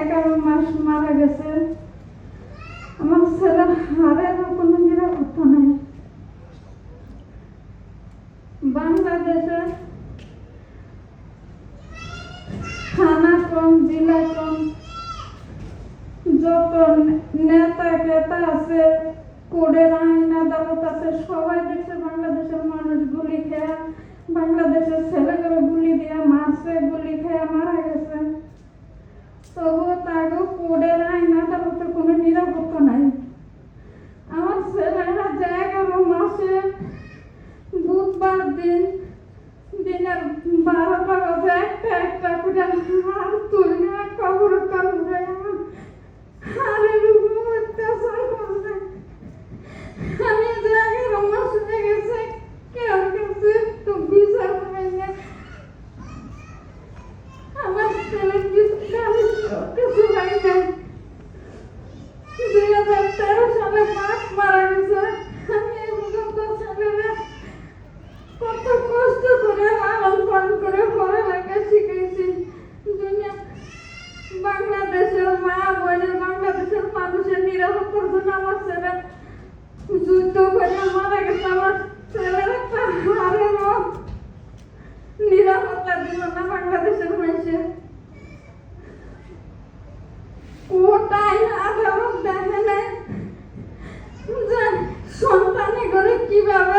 এগারো মাস মারা গেছে। আমার ছেলে হারের কোনো নিরাপত্তা নাই। বাংলাদেশে থানা কম জেলা কম যত নেতা কেতা আছে কোডের আইন আদালত আছে, সবাই দেখছে বাংলাদেশের মানুষ গুলি খেয়ে, বাংলাদেশের ছেলেগুলো গুলি দিয়ে মারছে, গুলি খেয়ে মারা গেছে। তবুও তাকে কোডের আইন আদালতে কোনো নিরাপত্তা নাই। আমার ছেলেরা যায় গেল মাসে বুধবার দিন, দিনের বারোটা বাজে একটা একটা করে আর তুলে বাংলাদেশের মা বোনের বাংলাদেশের মানুষের নিরাপত্তার জন্য আমার ছেলে যুদ্ধ করে মারা গেছে আমার ছেলের একটা হারেরও নিরাপত্তা না বাংলাদেশের মানুষের সন্তানে করে কীভাবে